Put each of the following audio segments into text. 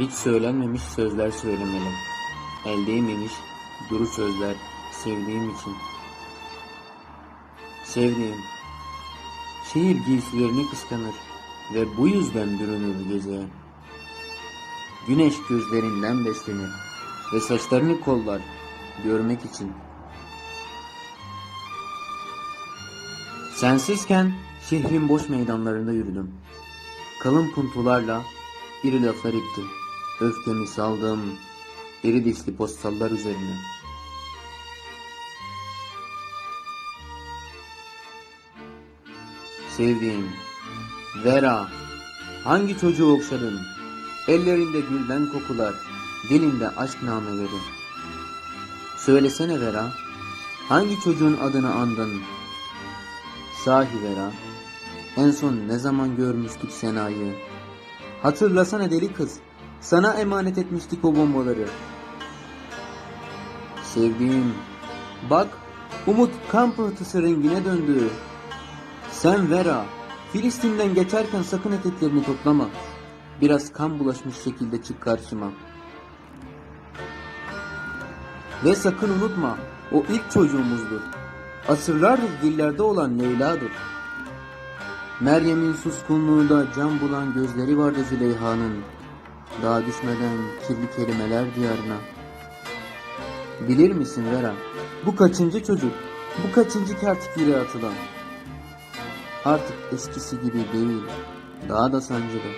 Hiç söylenmemiş sözler söylemeli. El değmemiş duru sözler sevdiğim için. Sevdiğim. Şehir giysilerini kıskanır ve bu yüzden bürünür geceye. Güneş gözlerinden beslenir ve saçlarını kollar görmek için. Sensizken şehrin boş meydanlarında yürüdüm. Kalın puntularla iri laflar ettim. Öfkemi saldım iri dişli postallar üzerine. Sevdiğim Vera hangi çocuğu okşadın? Ellerinde gülden kokular, dilinde aşk nameleri. Söylesene Vera, hangi çocuğun adını andın? Sahi Vera, en son ne zaman görmüştük Sena'yı? Hatırlasana deli kız, sana emanet etmiştik o bombaları. Sevdiğim, bak umut kan pıhtısı rengine döndü. Sen Vera, Filistin'den geçerken sakın eteklerini toplama. Biraz kan bulaşmış şekilde çık karşıma. Ve sakın unutma, o ilk çocuğumuzdur. Asırlardır dillerde olan Leyla'dır. Meryem'in suskunluğunda can bulan gözleri vardı Züleyha'nın. Daha düşmeden kirli kelimeler diyarına. Bilir misin Vera, bu kaçıncı çocuk, bu kaçıncı kertikire atılan? Artık eskisi gibi değil, daha da sancılı.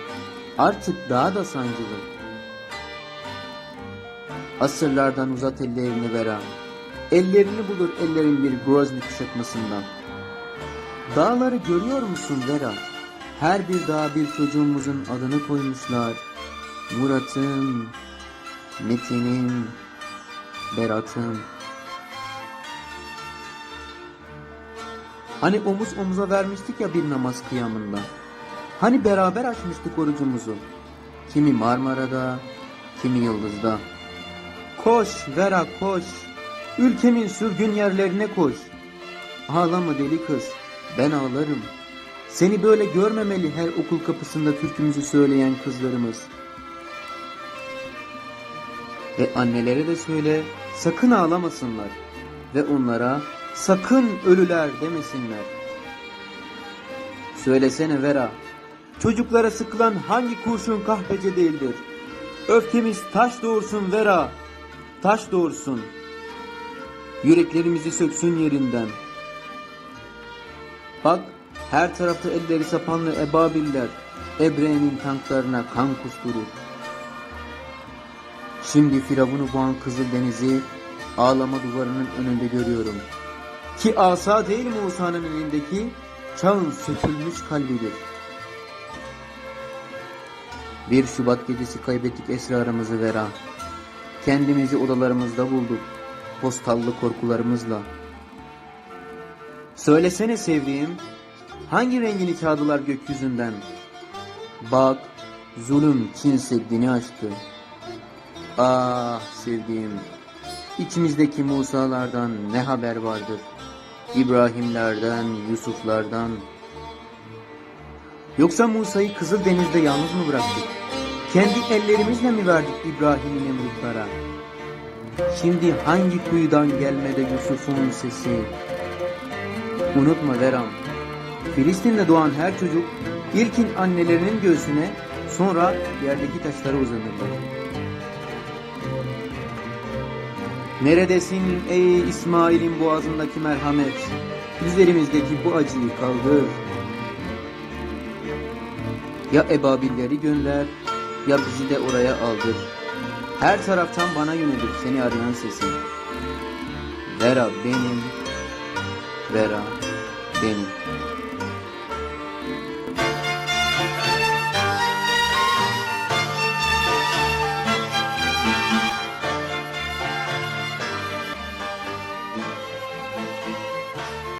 Artık daha da sancılı. Asırlardan uzat ellerini Vera. Ellerini bulur ellerin bir Grozny kuşatmasından. Dağları görüyor musun Vera? Her bir dağa bir çocuğumuzun adını koymuşlar. Murat'ın, Metin'in, Berat'ın. Hani omuz omuza vermiştik ya bir namaz kıyamında. Hani beraber açmıştık orucumuzu. Kimi Marmara'da, kimi Yıldız'da. Koş Vera koş. Ülkemin sürgün yerlerine koş. Ağlama deli kız. Ben ağlarım. Seni böyle görmemeli her okul kapısında türkümüzü söyleyen kızlarımız. Ve annelere de söyle sakın ağlamasınlar. Ve onlara sakın ölüler demesinler. Söylesene Vera. Çocuklara sıkılan hangi kurşun kahpece değildir? Öfkemiz taş doğursun Vera. Taş doğursun. Yüreklerimizi söksün yerinden. Bak her tarafta elleri sapanlı ebabiller Ebre'nin tanklarına kan kusturur. Şimdi Firavun'u boğan Kızıl Denizi ağlama duvarının önünde görüyorum. Ki asa değil Musa'nın elindeki çağın sökülmüş kalbidir. Bir Şubat gecesi kaybettik esrarımızı Vera. Kendimizi odalarımızda bulduk. Postallı korkularımızla. Söylesene sevdiğim, hangi rengini çaldılar gökyüzünden? Bak, zulüm Çin Seddi'ni aştı. Ah sevdiğim, içimizdeki Musa'lardan ne haber vardır? İbrahimlerden, Yusuflardan. Yoksa Musa'yı Kızıldeniz'de yalnız mı bıraktık? Kendi ellerimizle mi verdik İbrahim'i Nemrutlara? Şimdi hangi kuyudan gelmede Yusuf'un sesi? Unutma Veram, Filistin'de doğan her çocuk ilkin annelerinin göğsüne sonra yerdeki taşlara uzanırlar. Neredesin ey İsmail'in boğazındaki merhamet? Üzerimizdeki bu acıyı kaldır. Ya ebabilleri gönder ya bizi de oraya aldır. Her taraftan bana yönelir seni arayan sesin. Vera benim, Vera benim.